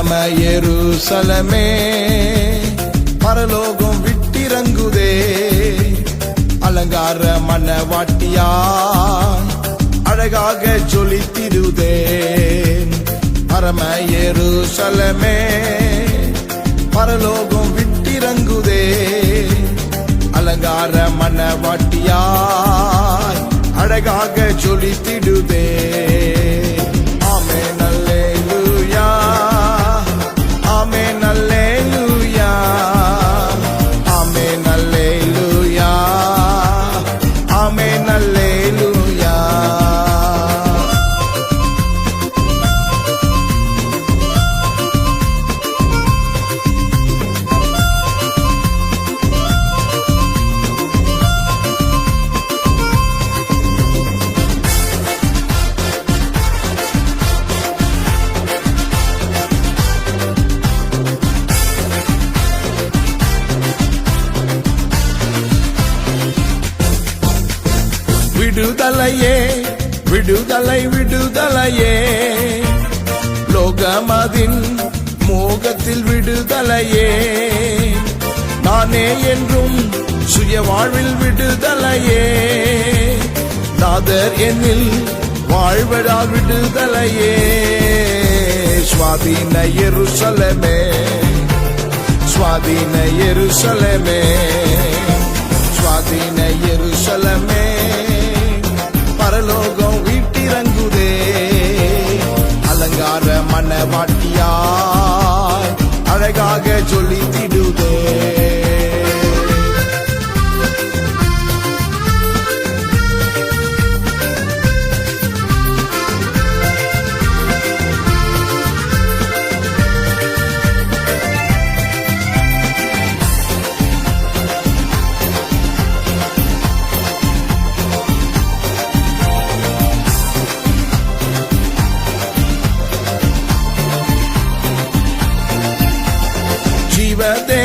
பரம எருசலமே. பரலோகம் விட்டிறங்குதே. அலங்கார மனவாட்டியா அழகாக ஜொலித்திடுதே. பரம எருசலமே பரலோகம் விட்டிறங்குதே. அலங்கார மனவாட்டியாய் அழகாக ஜொலித்திடுதே. விடுதலையே விடுதலை விடுதலையே. லோகமதின் மோகத்தில் விடுதலையே. நானே என்றும் சுய வாழ்வில் விடுதலையே. நாதர் என்னில் வாழ்வதால் விடுதலையே. சுவாதீன எருசலமே சுவாதீன எருசலமே சுவாதீன எருசலமே. லோகம் வீட்டிறங்குதே. அலங்கார மனவாட்டியாய் அழகாக ஜொலித்திடுதே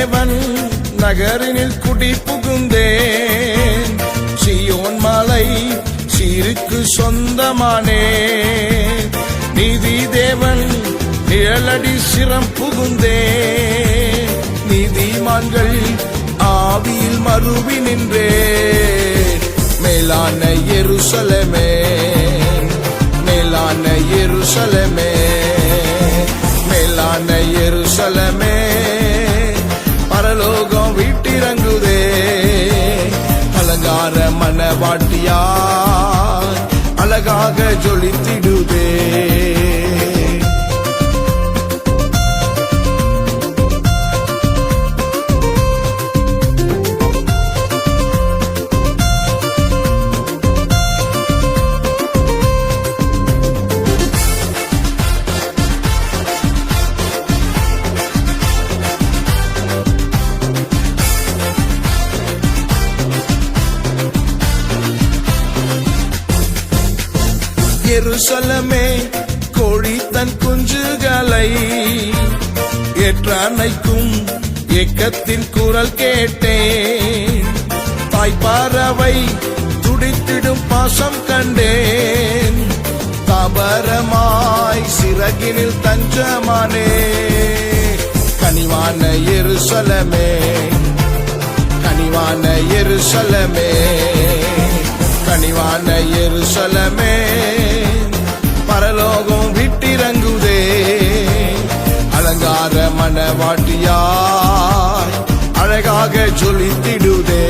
தேவன் நகரினில் குடி புகுந்தேன். சியோன் மலை சீருக்கு சொந்தமானே. நிதி தேவன் நிழலடி சிரம் புகுந்தே. நீதிமான்கள் ஆவியில் மறுவி நின்றே. மேலான எருசலமே அலங்கார மனவாட்டியா அழகாக ஜொலித்திடு. எருசலமே கோழி தன் குஞ்சுகளை ஏற்றானைக்கும் ஏக்கத்தின் குரல் கேட்டேன். தாய்ப்பாறவை துடித்திடும் பாசம் கண்டேன். தாபரமாய் சிறகினில் தஞ்சமானே. கனிவான எருசலமே கனிவான எருசலமே கனிவான எருசலமே. வாட்டியாய் அழகாக ஜொலித்திடுதே.